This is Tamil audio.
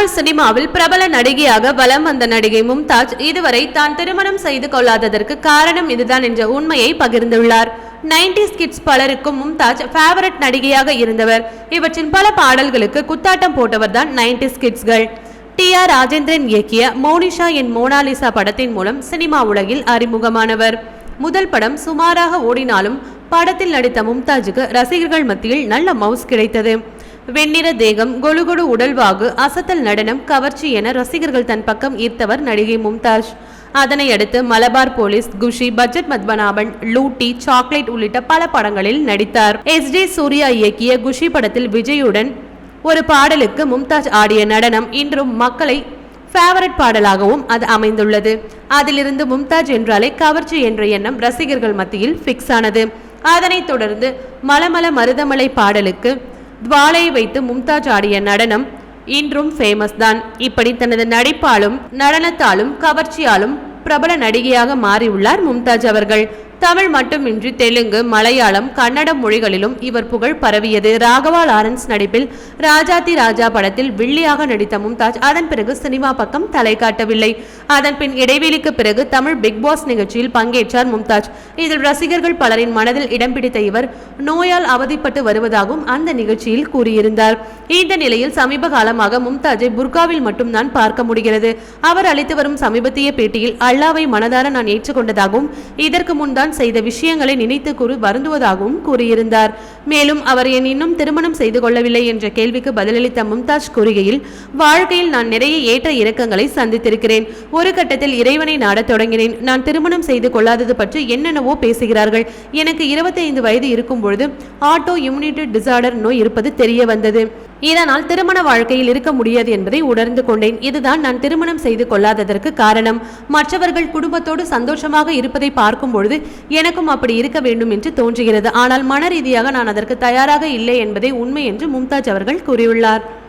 தமிழ் சினிமாவில் பிரபல நடிகையாக வலம் வந்த நடிகை மும்தாஜ் இதுவரை தான் திருமணம் செய்து கொள்ளாததற்கு காரணம் இதுதான் என்ற உண்மையை பகிர்ந்துள்ளார். 90s கிட்ஸ் பலருக்கும் மும்தாஜ் ஃபேவரட் நடிகையாக இருந்தவர். இவற்றின் பல பாடல்களுக்கு குத்தாட்டம் போட்டவர் தான் 90s கிட்ஸ்கள். டி ஆர் ராஜேந்திரன் இயக்கிய மோனிஷா என் மோனாலிசா படத்தின் மூலம் சினிமா உலகில் அறிமுகமானவர். முதல் படம் சுமாராக ஓடினாலும் படத்தில் நடித்த மும்தாஜுக்கு ரசிகர்கள் மத்தியில் நல்ல மவுஸ் கிடைத்தது. வெண்ணிற தேகம் கொழுகொடு உடல்வாகு அசத்தல் நடனம் கவர்ச்சி என ரசிகர்கள் தன் பக்கம் ஈர்த்தவர் நடிகை மும்தாஜ். அதனை அடுத்து மலபார் போலீஸ் குஷி பட்ஜெட் மத்மநாபன் லூட்டி சாக்லேட் உள்ளிட்ட பல படங்களில் நடித்தார். எஸ். டி சூர்யா இயக்கிய குஷி படத்தில் விஜயுடன் ஒரு பாடலுக்கு மும்தாஜ் ஆடிய நடனம் இன்றும் மக்களை ஃபேவரட் பாடலாகவும் அது அமைந்துள்ளது. அதிலிருந்து மும்தாஜ் என்றாலே கவர்ச்சி என்ற எண்ணம் ரசிகர்கள் மத்தியில் ஃபிக்ஸ் ஆனது. அதனைத் தொடர்ந்து மலமல மருதமலை பாடலுக்கு துவாலை வைத்து மும்தாஜ் ஆடிய நடனம் இன்றும் ஃபேமஸ் தான். இப்படி தனது நடிப்பாலும் நடனத்தாலும் கவர்ச்சியாலும் பிரபல நடிகையாக மாறியுள்ளார் மும்தாஜ் அவர்கள். தமிழ் மட்டுமின்றி தெலுங்கு மலையாளம் கன்னட மொழிகளிலும் இவர் புகழ் பரவியது. ராகவா லாரன்ஸ் நடிப்பில் ராஜாதி ராஜா படத்தில் வில்லியாக நடித்த மும்தாஜ் அதன் பிறகு சினிமா பக்கம் தலை காட்டவில்லை. அதன் பின் இடைவெளிக்கு பிறகு தமிழ் பிக் பாஸ் நிகழ்ச்சியில் பங்கேற்றார் மும்தாஜ். இதில் ரசிகர்கள் பலரின் மனதில் இடம் பிடித்த இவர் நோயால் அவதிப்பட்டு வருவதாகவும் அந்த நிகழ்ச்சியில் கூறியிருந்தார். இந்த நிலையில் சமீப காலமாக மும்தாஜை புர்காவில் மட்டும்தான் பார்க்க முடிகிறது. அவர் அளித்து வரும் சமீபத்திய பேட்டியில் அல்லாவை மனதார நான் ஏற்றுக்கொண்டதாகவும் இதற்கு முன்தான் செய்த விஷயங்களை நினைத்து கூறி வருந்துவதாகவும் கூறியிருந்தார். மேலும் அவர் என் இன்னும் திருமணம் செய்து கொள்ளவில்லை என்ற கேள்விக்கு பதிலளித்த மும்தாஜ் கூறுகையில் வாழ்க்கையில் நான் நிறைய ஏற்ற இறக்கங்களை சந்தித்திருக்கிறேன். ஒரு கட்டத்தில் இறைவனை நாடத் தொடங்கினேன். நான் திருமணம் செய்து கொள்ளாதது பற்றி என்னென்னவோ பேசுகிறார்கள். எனக்கு 25 வயது இருக்கும் பொழுது ஆட்டோ இம்யூனிட்டி டிசார்டர் நோய் இருப்பது தெரிய வந்தது. இதனால் திருமண வாழ்க்கையில் இருக்க முடியாது என்பதை உணர்ந்து கொண்டேன். இதுதான் நான் திருமணம் செய்து கொள்ளாததற்கு காரணம். மற்றவர்கள் குடும்பத்தோடு சந்தோஷமாக இருப்பதை பார்க்கும் பொழுது எனக்கும் அப்படி இருக்க வேண்டும் என்று தோன்றுகிறது. ஆனால் மன ரீதியாக நான் அதற்கு தயாராக இல்லை என்பதே உண்மை என்று மும்தாஜ் அவர்கள் கூறியுள்ளார்.